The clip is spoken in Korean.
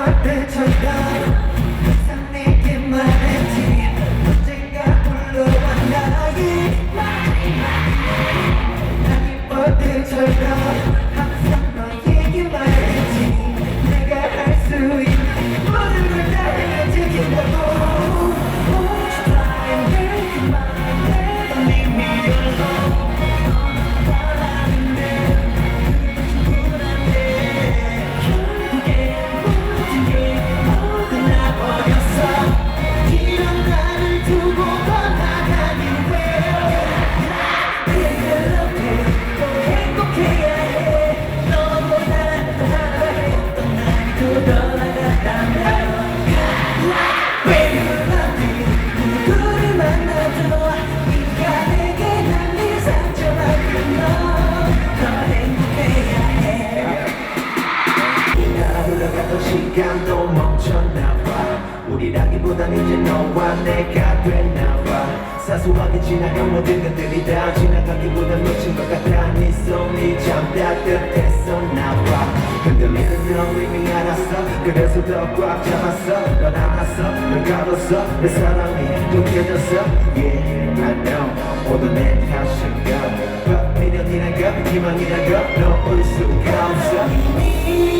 my day to die. 시간도 멈췄나봐. 우리라기보단 이제 너와 내가 됐나봐. 사소하게 지나간 모든 것들이 다 지나가기보다 미친 것 같아 네 손이 참 따뜻했어 나와. 흔들리는 너 이미 알았어. 그래서 더 꽉 잡았어. 넌 안았어. 넌 가뒀어. 내 사랑이 느껴졌어. Yeah I know. 모두 내 탓인가 미련이란 것 희망이란 것너 울수가 없어.